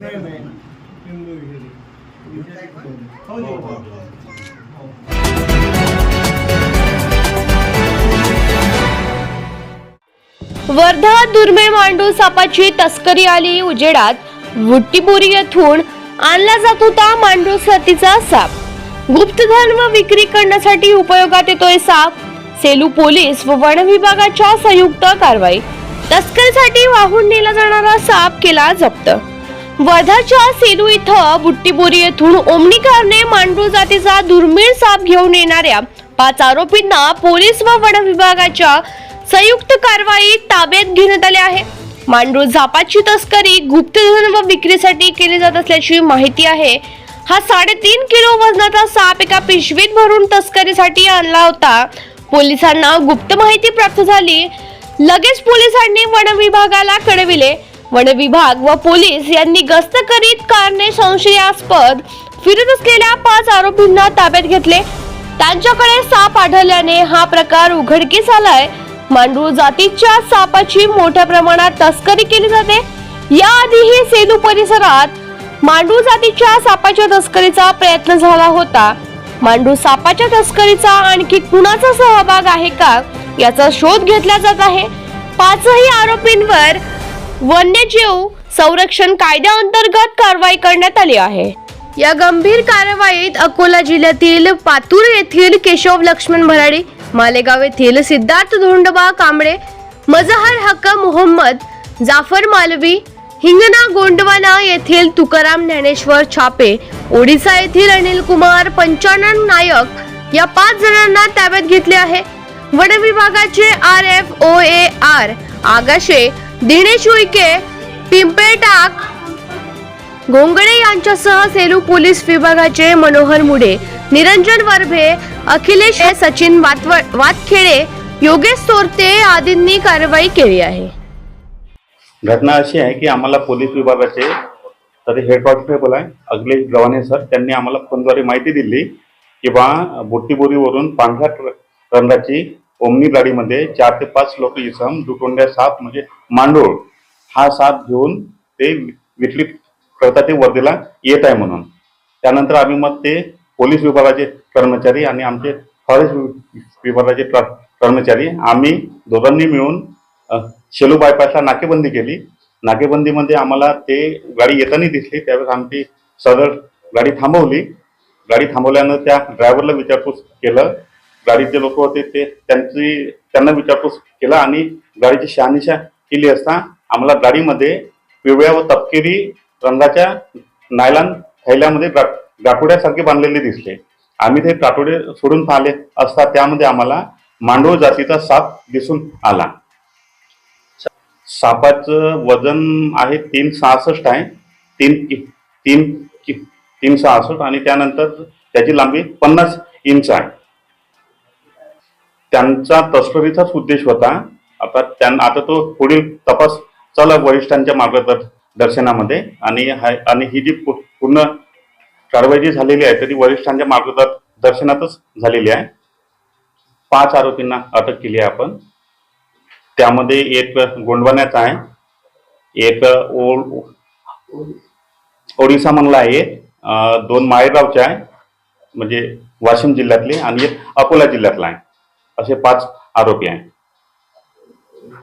नाही नाही. हो, हो, हो, वर्धा दुर्मिळ मांडू सापाची तस्करी आली उजेडात. वुट्टीपुरी येथून आणला जात होता मांडू सतीचा साप. गुप्तधन व विक्री करण्यासाठी उपयोगात येतोय साप. सेलू पोलीस व वन विभागाच्या संयुक्त कारवाई. तस्करीसाठी वाहून नेला जाणारा साप केला जप्त. वर्धाच्या सेलू इथं बुट्टीबोरी येथून ओमनिकारने मांडू जातीचा दुर्मिळ साप घेऊन येणाऱ्या पाच आरोपींना पोलीस व वन विभागाच्या संयुक्त कारवाईत ताब्यात घेण्यात आले आहे. मांडूळ झापाची तस्करी गुप्तधन व विक्रीसाठी केली जात असल्याची माहिती आहे. हा साडेतीन किलो वजनाचा साप एका पिशवीत भरून तस्करीसाठी आणला होता. पोलिसांना गुप्त माहिती प्राप्त झाली. लगेच पोलिसांनी वन विभागाला कळविले. वन विभाग व पोलीस यांनी गस्त करीत कारने संशयास्पद. फिरत असलेल्या पाच आरोपींना ताब्यात घेतले. त्यांच्याकडे साप आढळल्याने हा प्रकार उघडकीस आलाय. मांडूळ जातीच्या सापाची मोठ्या प्रमाणात तस्करी केली जाते. याआधीही सेलू परिसरात मांडूळ जातीच्या सापाच्या तस्करीचा प्रयत्न झाला होता. मांडू सापाच्या तस्करीचा आणखी कुणाचा सहभाग आहे का? याचा शोध घेतला जात आहे. पाचही आरोपींवर वन्यजीव संरक्षण कायद्याअंतर्गत कारवाई करण्यात आली आहे. या गंभीर कारवाईत अकोला जिल्ह्यातील पातूर येथील केशव लक्ष्मण भराडी मालेगाव येथील सिद्धार्थ धोंडबा कांबळे मजहर हक्क मोहम्मद जाफर मालवी हिंगणा गोंडवाना येथील तुकाराम ज्ञानेश्वर छापे ओडिसा येथील अनिल कुमार पंचानन नायक या पाच जणांना ताब्यात घेतले आहे. वन विभागाचे R F O A R Agashe Dinesh Uike Pimpaltak Ghongade यांच्यासह सेलू पोलीस विभागाचे मनोहर मुडे निरंजन वरभे अखिलेश सचिन वातखेडे योगेश सोरते आदींनी कारवाई केली आहे. घटना अशी आहे की आम्हाला पोलीस विभागाचे तरी हेड कॉन्स्टेबल आहे अखिलेश गव्हाणे सर त्यांनी आम्हाला फोनद्वारे माहिती दिली की बा बुट्टीबोरीवरून पांढऱ्या रंगाची ओमनी गाडीमध्ये चार ते पाच लोक इसम दुटोंड्या साप म्हणजे मांडोळ हा साप घेऊन ते विक्री करता ते वर्धेला येत आहे म्हणून. त्यानंतर आम्ही मग ते पोलीस विभागाचे कर्मचारी आणि आमचे फॉरेस्ट विभागाचे कर्मचारी आम्ही दोघांनी मिळून शेलू बायपासला नाकेबंदी केली. नाकेबंदीमध्ये आम्हाला ते गाडी येताना दिसली. त्यावेळेस आमची सदर गाडी थांबवली. गाडी थांबवल्यानं त्या ड्रायव्हरला विचारपूस केलं. गाडीचे लोक होते ते त्यांची त्यांना विचारपूस केला आणि गाडीची शहानिशा केली असता आम्हाला गाडीमध्ये पिवळ्या व तपकिरी रंगाच्या नायलॉन थैल्यामध्ये गा- गाठोड्यासारखे बांधलेले दिसले. आम्ही ते गाठोडे सोडून पाहिले असता त्यामध्ये आम्हाला मांडोळ जातीचा साप दिसून आला. सापाचं वजन आहे तीन सहासष्ट आहे तीन कि- तीन कि- तीन सहासष्ट आणि त्यानंतर त्याची लांबी पन्नास इंच आहे. त्यांचा तस्करीचाच उद्देश होता. आता त्यां आता तो पुढील तपास चालू वरिष्ठांच्या मार्गदर्शनामध्ये आणि आणि ही जी पूर्ण कारवाई जी झालेली आहे तरी वरिष्ठांच्या मार्गदर्शनातच झालेली आहे. पाच आरोपींना अटक केली आहे आपण. त्यामध्ये एक गोंडवण्याचा आहे. एक ओडिसा मधला आहे. दोन माळेगावचे आहे. म्हणजे वाशिम जिल्ह्यातले आणि एक अकोला जिल्ह्यातला आहे. असे पाच आरोपी आहेत.